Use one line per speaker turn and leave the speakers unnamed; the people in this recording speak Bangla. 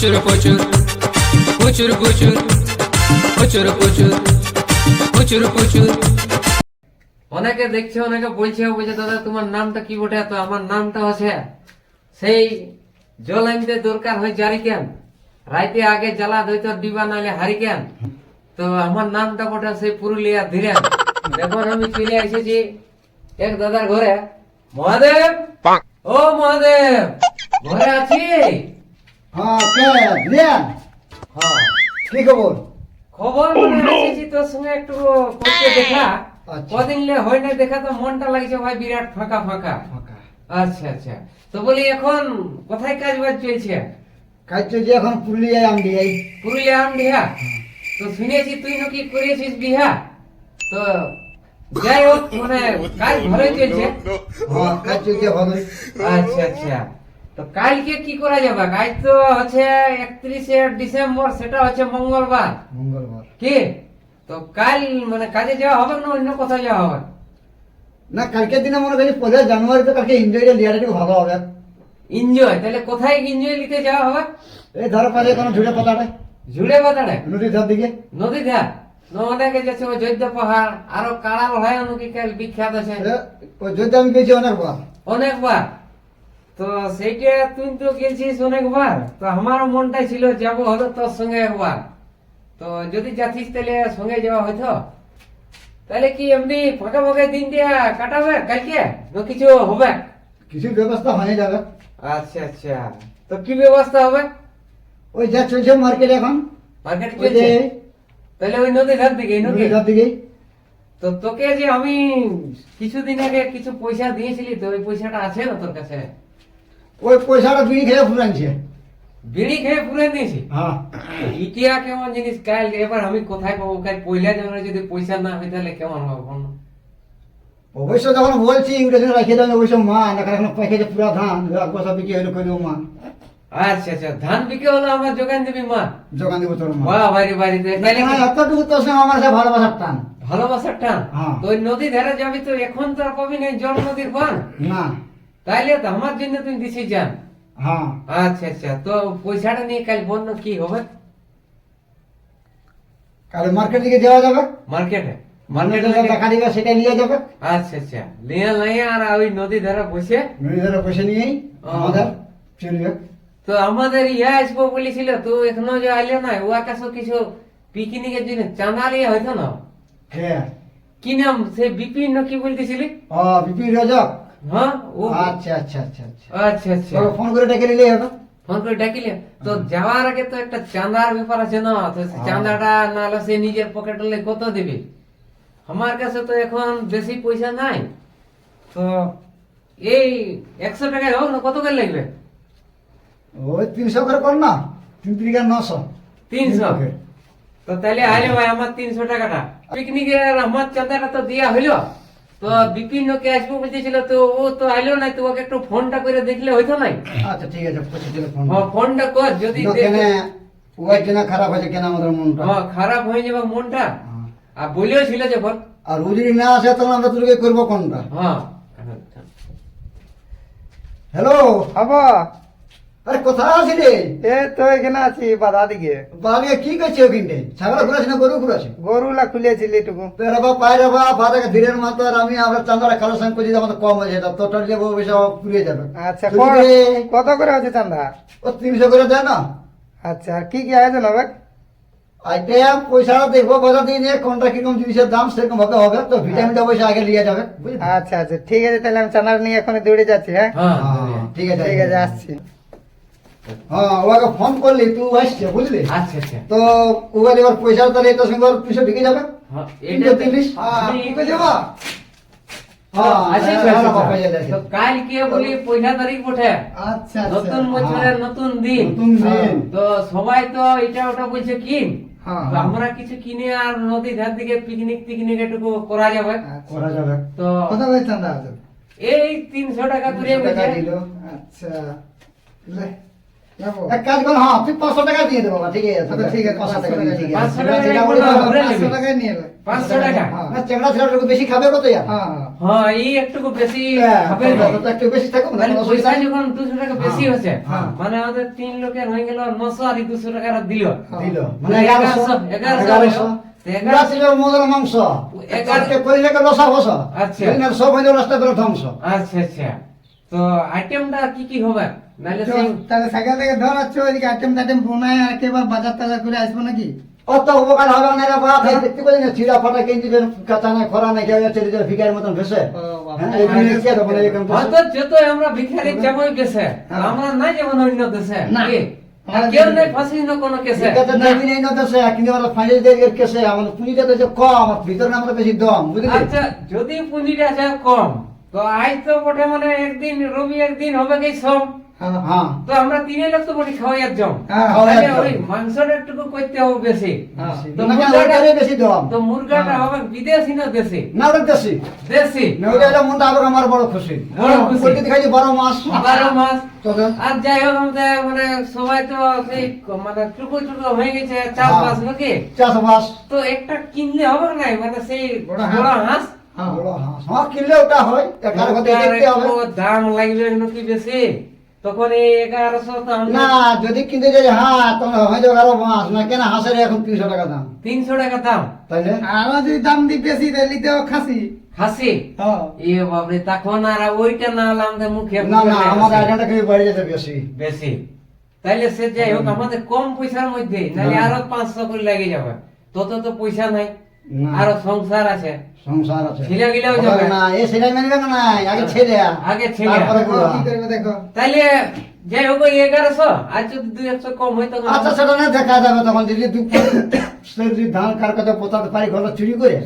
প্রচুর প্রচুর প্রচুর প্রচুর প্রচুর প্রচুর প্রচুর প্রচুর
অনেকে দেখছে অনেকে বলছে বলছে দাদা তোমার নামটা কি বটে? তো আমার নামটা হচ্ছে সেই জল আনতে দরকার হয় জারিকেন। রাইতে আগে জ্বালা দইত ডিবা নাইলে হারিকেন। তো আমার নামটা বটে সেই পুরুলিয়া ধীরেন। এখন আমি চলে এসেছি এক দাদার ঘরে। মহাদেব? ও মহাদেব ঘরে আছি
হ্যাঁ কে? রিয়ান
হ্যাঁ
কি খবর?
খবর মানে এসেছি তোর সঙ্গে একটু করতে দেখা।
আচ্ছা।
কদিন লে হয় না দেখা তো মনটা লাগছে ভাই বিরাট ফাঁকা ফাঁকা।
ফাঁকা।
আচ্ছা আচ্ছা। তো বলি এখন কোথায় কাজ বাজ চলছে?
কাজ চলছে এখন পুরুলিয়ায় আমি এই
পুরুলিয়া আম বিহা তো শুনেছি তুই নাকি করেছিস বিহা? তো যাই হোক মানে কাজ ভালো চলছে।
হ্যাঁ কাজ চলছে ভালোই।
আচ্ছা আচ্ছা। তো কালকে কি করা যাবে? কাজ তো হচ্ছে একত্রিশে ডিসেম্বর সেটা হচ্ছে মঙ্গলবার।
মঙ্গলবার।
কি? তো কাল মানে কাজে যাওয়া হবে না অন্য কোথাও যাওয়া হবে?
না কালকের দিনে মনে করছি পয়লা জানুয়ারিতে কালকে এনজয়টা লিয়াটা একটু ভালো হবে।
এনজয় তাহলে কোথায় এনজয় নিতে যাওয়া হবে?
এই ধরো পাশে কোনো ঝুড়ে পাতাটা।
ঝুলে বাতাড়ে
নদীর ধার দিকে।
নদী ধার অনেকে যাচ্ছে ওই জৈদ্য পাহাড় আরও কাড়া লড়াই নাকি কাল বিখ্যাত আছে।
এ, আমি গেছি অনেকবার।
অনেকবার? তো সেইটা তুই তো গেছিস অনেকবার। তো আমারও মনটাই ছিল যাব হলো তোর সঙ্গে একবার। তো যদি যাচ্ছিস তাহলে সঙ্গে যাওয়া হইতো তাহলে কি এমনি ফাঁকা ফাঁকা দিনটা কাটাবে কালকে? না কিছু হবে?
কিছু ব্যবস্থা হয়ে যাবে।
আচ্ছা আচ্ছা। তো কি ব্যবস্থা হবে?
ওই যা চলছে মার্কেট এখন।
মার্কেট চলছে? তাহলে ওই নদী ধার দিকে
নদীর? ধার দিকেই
তো তোকে যে আমি কিছুদিন আগে কিছু পয়সা দিয়েছিলি তো ওই পয়সাটা আছে না তোর কাছে?
ওই পয়সাটা বিড়ি খেয়ে ফুরানছে
বিড়ি খেয়ে দিয়েছি
হ্যাঁ।
ইটিয়া কেমন জিনিস? কাল এবার আমি কোথায় পাবো? কাল পয়লা জানুয়ারি যদি পয়সা না হয় তাহলে কেমন হবে
অবশ্য যখন বলছি ইংরেজি রাখিয়ে দেবেন অবশ্য মা না কারণ এখন পুরা ধান বসা বিক্রি হলে করে দেবো মা?
আচ্ছা আচ্ছা ধান বিকে হলো আমার যোগান দিবি মা?
যোগান দিব তোর মা।
বাহ বাড়ি বাড়িতে। তাহলে
এতটুকু তোর সঙ্গে আমার সাথে ভালোবাসার টান।
ভালোবাসার টান?
হ্যাঁ।
তো নদী ধারে যাবি তো এখন তো আর পাবি না জল নদীর বান?
না।
তাইলে তো আমার জন্য তুই দিছিস যান
হ্যাঁ।
আচ্ছা আচ্ছা তো পয়সাটা নিয়ে কাল বন্য কি হবে?
কালে মার্কেট দিকে যাওয়া যাবে?
মার্কেটে
মার্কেটে
মার্কেটে
টাকা দিবে সেটা নিয়ে যাবে?
আচ্ছা আচ্ছা লিয়া লাইয়া আর ওই নদী ধারে বসে।
মেয়েদের পয়সা নিয়েই আমাদের চলবে।
তো আমাদের ইয়া আসব বলেছিল তো এখনও যে আইলে না ও আকাশ কিছু পিকনিকের জন্য চাঁদা হয়তো না?
হ্যাঁ
কি নাম? সে বিপিন না কি বলতেছিলি?
ও বিপিন রজক
হ্যাঁ ও
আচ্ছা আচ্ছা আচ্ছা আচ্ছা
আচ্ছা আচ্ছা
তবে ফোন করে ডেকে নিলেই হবে।
ফোন করে ডাকিলে তো যাওয়ার আগে তো একটা চাঁদার ব্যাপার আছে না? তো সে
হ্যাঁ।
চাঁদাটা নাহলে সে নিজের পকেটে কত দিবে? আমার কাছে তো এখন বেশি পয়সা নাই। তো এই একশো টাকায় হোক না কত করে লাগবে?
ওই তিনশো করে কর না। তিন তিরিকা নশো।
তিনশো? তো তাহলে আইলে ভাই আমার তিনশো টাকাটা। পিকনিকের আমার চাঁদাটা তো দেওয়া হইল। তো বিপিন কে আসব বলতেছিল তো ও তো আইলো নাই তো ওকে একটু ফোনটা করে দেখলে হইতো নাই?
আচ্ছা ঠিক আছে দিলে ফোন
হ্যাঁ, ফোনটা কর যদি
কেনে ওই কেনা খারাপ হয়েছে কেন আমাদের মনটা?
হ্যাঁ, খারাপ হয়ে যাবে মনটা।
হ্যাঁ।
আর বলেও ছিল যে বল।
আর ও যদি না আসে তাহলে আমরা তোকে করব কোনটা?
হ্যাঁ
হ্যালো?
হবা
আরে কোথায় আছিলি
এ তো এখানে আছি বাধা দিকে।
কি করছে ওখানটে? ছাগল ঘুরাছি না গরু ঘুরাছি
গরুলা খুলেছিলি টুকু
রে বাবা পায়ে রে বাবা ফাদাকে ধীরের মাতো আর আমি আমরা চান্দারা কারও সঙ্গে কম হয়ে যাব পয়সা পুড়িয়ে যাবে
আচ্ছা কত করে আছে চান্দা
ও তিনশো করে দেয় না।
আচ্ছা আর কি কি আয়োজন হবে?
আইটা পয়সাটা দেখব বাজার দিয়ে নিয়ে কোনটা কীরকম জিনিসের দাম সেরকম ভাবে হবে। তো ভিটামিনটা পয়সা আগে নিয়ে যাবে
আচ্ছা আচ্ছা ঠিক আছে তাহলে আমি চান্দা নিয়ে এখন দৌড়ে যাচ্ছি হ্যাঁ
হ্যাঁ
হ্যাঁ, ঠিক আছে।
ঠিক আছে আসছি।
হ্যাঁ ওকে ফোন করলি তুই আসছে বুঝলি?
আচ্ছা আচ্ছা।
তো এবার পয়সা তাহলে এটার সঙ্গে ঢুকে যাবে।
হ্যাঁ,
তিনশো তিরিশ হ্যাঁ ঢুকে যাবা। হ্যাঁ
আছে
হ্যাঁ, হ্যাঁ, বাবা, পয়সা আছে।
তো কাল কে বলি পয়লা তারিখ বটে
আচ্ছা
নতুন বছরের নতুন দিন। তো সবাই তো এটা ওটা বলছে কিন।
হ্যাঁ,
তো
হ্যাঁ।
আমরা কিছু কিনে আর নদী ধার দিকে পিকনিক টিকনিক একটু করা যাবে।
করা যাবে।
তো
কত
এই তিনশো টাকা করে
আচ্ছা।
এক কাজ কর হ্যাঁ তুই পাঁচশো টাকা দিয়ে দেবো ঠিক আছে
আচ্ছা, ঠিক আছে,
পাঁচশো টাকা দিয়ে, ঠিক আছে।
পাঁচশো টাকা
পাঁচশো নিয়ে
পাঁচশো টাকা?
হ্যাঁ
না চেংড়া ছেলেটা একটু বেশি খাবে কত ইয়ার?
হ্যাঁ। হ্যাঁ
এই একটু বেশি হবে
তো। তো একটু বেশি থাকুক
মানে পয়সা যখন দুশো টাকা বেশি হচ্ছে। মানে আমাদের তিন লোকের হয়ে গেল নশো আর দুশো টাকা দিল।
দিল।
মানে
এগারোশো
এগারোশো,
মাংস।
এগারো-
এগারোকে কইলে কে লসা
আচ্ছা।
সব ধ্বংস।
আচ্ছা আচ্ছা। তো আইটেমটা কি কি হবে? সেই
তাহলে সাইকেল থেকে ধর আছো ওইদিকে আইটেম টাইটেম বানায় আর একেবার বাজার টাজার করে আসব নাকি?
অত উপকার হবে না রে বাপ দেখতে পাচ্ছি না ছিড়া ফাটা গেঞ্জি বের কাঁচা নাই খরা নাই কেউ চলে যাবে ভিকার মতন ভেসে। হ্যাঁ?
হয়তো যত আমরা ভিখারি যাবই দেশে
হ্যাঁ।
আমরা নাই যেমন অন্য দেশে
না।
কেউ নাই ফাঁসি না কোনো কেসে
ঠিক আছে দেবি নেই না দেশে কিন্তু আমরা ফাইনাল দিয়ে কেসে আমাদের পুঁজিটা তো কম ভিতরে আমরা বেশি দম বুঝলি?
আচ্ছা যদি পুঁজিটা আছে কম তো আজ তো বটে মানে একদিন রবি একদিন হবে কি সব
হ্যাঁ
হ্যাঁ।
তো আমরা তিনে লোক তো বটি খাওয়াই একজন। ওই মাংসটা একটু করতে হবে বেশি।
হ্যাঁ।
বেশি
তো মুরগাটা। হবে বিদেশি না দেশি?
না দেশি।
দেশি।
মনটা আমার বড় খুশি।
বড় খুশি।
বারো মাস।
বারো মাস। আর যাই হোক আমাদের মানে সবাই তো সেই মানে টুকু টুকু হয়ে গেছে চাষবাস নাকি?
চাষবাস।
তো একটা কিনলে হবে না মানে সেই
বড় হাঁস।
হাঁস
হ্যাঁ
হ্যাঁ। কিনলে ওটা হয় একার কথা দেখতে হবে।
দাম লাগবে নাকি বেশি? তখন এই এগারোশো
না যদি কিনতে যাই হ্যাঁ তখন যাবে মাস না কেন হাঁসের এখন তিনশো টাকা দাম?
তিনশো টাকা দাম?
তাইলে?
আরও যদি দাম দিই বেশি তাহলে নিতে খাসি।
খাসি?
হ্যাঁ।
এ বাবরে তখন আর ওইটা না আমাদের মুখে
না না
ফুটে
আমাদের কিন্তু বেড়ে যেতে বেশি।
বেশি। তাইলে সে যাই হোক আমাদের কম পয়সার মধ্যে নাহলে। আরও পাঁচশো করে লেগে যাবে। তত তো পয়সা নাই। আরও সংসার আছে।
সংসার আছে।
ছেলে গিলেও যাবে।
না এ সেটাই মানবে না নাই আগে ছেলে।
আগে ছেলে।
তারপরে
দেখো, কি করবে দেখো?
তাইলে যাই হোক এগারোশো। আর যদি দুই একশো কম হয় তখন
আচ্ছা সেটা না দেখা যাবে তখন যদি দু- যদি ধান কার কাছে পোতাতে পারি ঘর চুরি করে।